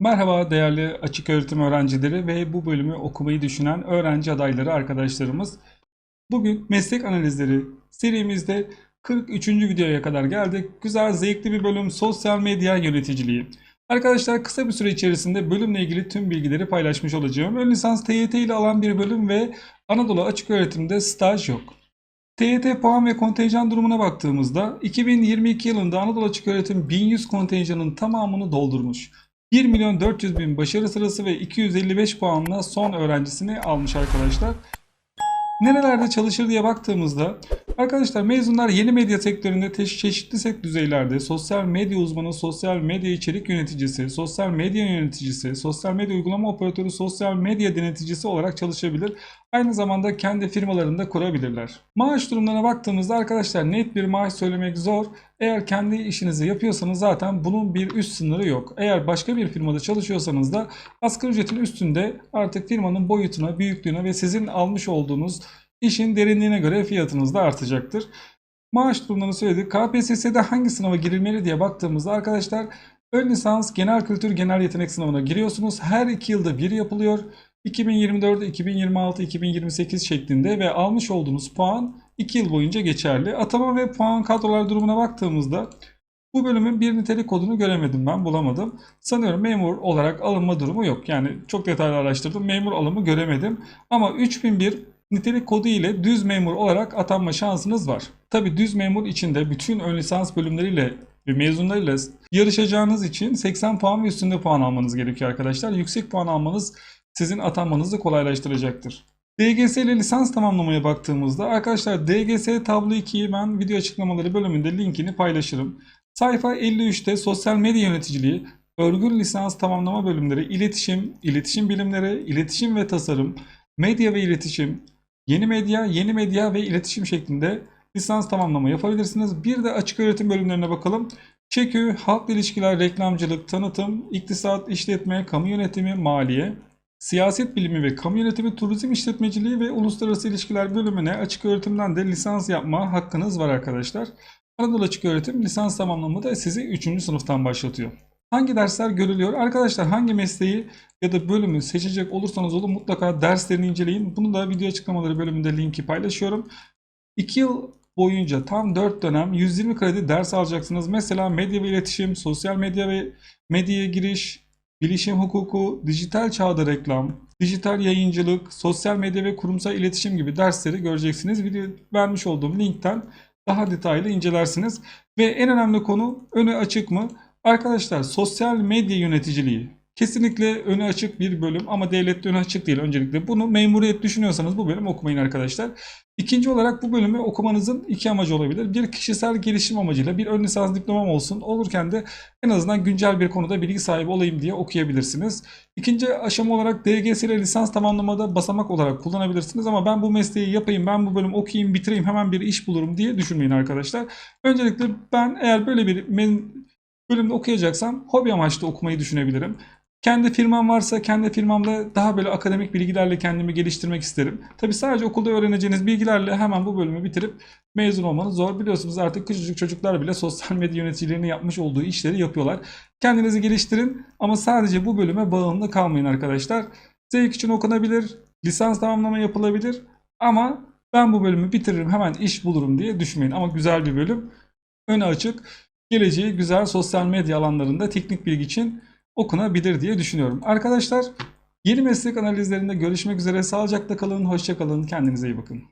Merhaba değerli açık öğretim öğrencileri ve bu bölümü okumayı düşünen öğrenci adayları arkadaşlarımız. Bugün meslek analizleri serimizde 43. videoya kadar geldik. Güzel, zevkli bir bölüm sosyal medya yöneticiliği. Arkadaşlar kısa bir süre içerisinde bölümle ilgili tüm bilgileri paylaşmış olacağım. Ön lisans TYT ile alan bir bölüm ve Anadolu Açık Öğretim'de staj yok. TYT puan ve kontenjan durumuna baktığımızda 2022 yılında Anadolu Açık Öğretim 1100 kontenjanın tamamını doldurmuş. 1 milyon 400 bin başarı sırası ve 255 puanla son öğrencisini almış arkadaşlar. Nerelerde çalışır diye baktığımızda arkadaşlar mezunlar yeni medya sektöründe çeşitli set düzeylerde sosyal medya uzmanı, sosyal medya içerik yöneticisi, sosyal medya yöneticisi, sosyal medya uygulama operatörü, sosyal medya deneticisi olarak çalışabilir. Aynı zamanda kendi firmalarını da kurabilirler. Maaş durumlarına baktığımızda arkadaşlar net bir maaş söylemek zor. Eğer kendi işinizi yapıyorsanız zaten bunun bir üst sınırı yok. Eğer başka bir firmada çalışıyorsanız da asgari ücretin üstünde artık firmanın boyutuna, büyüklüğüne ve sizin almış olduğunuz işin derinliğine göre fiyatınız da artacaktır. Maaş durumlarını söyledik. KPSS'de hangi sınava girilmeli diye baktığımızda arkadaşlar ön lisans genel kültür genel yetenek sınavına giriyorsunuz. Her iki yılda bir yapılıyor. 2024, 2026, 2028 şeklinde ve almış olduğunuz puan 2 yıl boyunca geçerli. Atama ve puan kadrolar durumuna baktığımızda bu bölümün bir nitelik kodunu göremedim ben bulamadım. Sanıyorum memur olarak alınma durumu yok. Yani çok detaylı araştırdım. Memur alımı göremedim. Ama 3001 nitelik kodu ile düz memur olarak atanma şansınız var. Tabi düz memur içinde bütün ön lisans bölümleriyle ve mezunlarıyla yarışacağınız için 80 puan ve üstünde puan almanız gerekiyor arkadaşlar. Yüksek puan almanız sizin atanmanızı kolaylaştıracaktır. DGS ile lisans tamamlamaya baktığımızda arkadaşlar DGS tablo 2'yi ben video açıklamaları bölümünde linkini paylaşırım. Sayfa 53'te sosyal medya yöneticiliği, örgün lisans tamamlama bölümleri, iletişim, iletişim bilimleri, iletişim ve tasarım, medya ve iletişim, yeni medya, yeni medya ve iletişim şeklinde lisans tamamlama yapabilirsiniz. Bir de açık öğretim bölümlerine bakalım. ÇEKÜ, halkla ilişkiler, reklamcılık, tanıtım, iktisat, işletme, kamu yönetimi, maliye, siyaset bilimi ve kamu yönetimi, turizm işletmeciliği ve uluslararası ilişkiler bölümüne açık öğretimden de lisans yapma hakkınız var arkadaşlar. Anadolu Açık Öğretim lisans tamamlamı da sizi 3. sınıftan başlatıyor. Hangi dersler görülüyor? Arkadaşlar hangi mesleği ya da bölümü seçecek olursanız olun mutlaka derslerini inceleyin. Bunu da video açıklamaları bölümünde linki paylaşıyorum. 2 yıl boyunca tam 4 dönem 120 kredi ders alacaksınız. Mesela medya ve iletişim, sosyal medya ve medyaya giriş, bilişim hukuku, dijital çağda reklam, dijital yayıncılık, sosyal medya ve kurumsal iletişim gibi dersleri göreceksiniz. Video vermiş olduğum linkten daha detaylı incelersiniz. Ve en önemli konu önü açık mı? Arkadaşlar sosyal medya yöneticiliği kesinlikle önü açık bir bölüm ama devlette önü açık değil öncelikle. Bunu memuriyet düşünüyorsanız bu bölümü okumayın arkadaşlar. İkinci olarak bu bölümü okumanızın iki amacı olabilir. Bir kişisel gelişim amacıyla bir ön lisans diplomam olsun. Olurken de en azından güncel bir konuda bilgi sahibi olayım diye okuyabilirsiniz. İkinci aşama olarak DGS ile lisans tamamlamada basamak olarak kullanabilirsiniz ama ben bu mesleği yapayım, ben bu bölümü okuyayım, bitireyim, hemen bir iş bulurum diye düşünmeyin arkadaşlar. Öncelikle ben eğer böyle bir bölümde okuyacaksam hobi amaçlı okumayı düşünebilirim. Kendi firmam varsa kendi firmamda daha böyle akademik bilgilerle kendimi geliştirmek isterim. Tabi sadece okulda öğreneceğiniz bilgilerle hemen bu bölümü bitirip mezun olmanız zor. Biliyorsunuz artık küçücük çocuklar bile sosyal medya yöneticilerinin yapmış olduğu işleri yapıyorlar. Kendinizi geliştirin ama sadece bu bölüme bağımlı kalmayın arkadaşlar. Zevk için okunabilir, lisans tamamlama yapılabilir ama ben bu bölümü bitiririm hemen iş bulurum diye düşünmeyin. Ama güzel bir bölüm. Önü açık. Geleceği güzel sosyal medya alanlarında teknik bilgi için okunabilir diye düşünüyorum. Arkadaşlar yeni meslek analizlerinde görüşmek üzere. Sağlıcakla kalın, hoşça kalın, kendinize iyi bakın.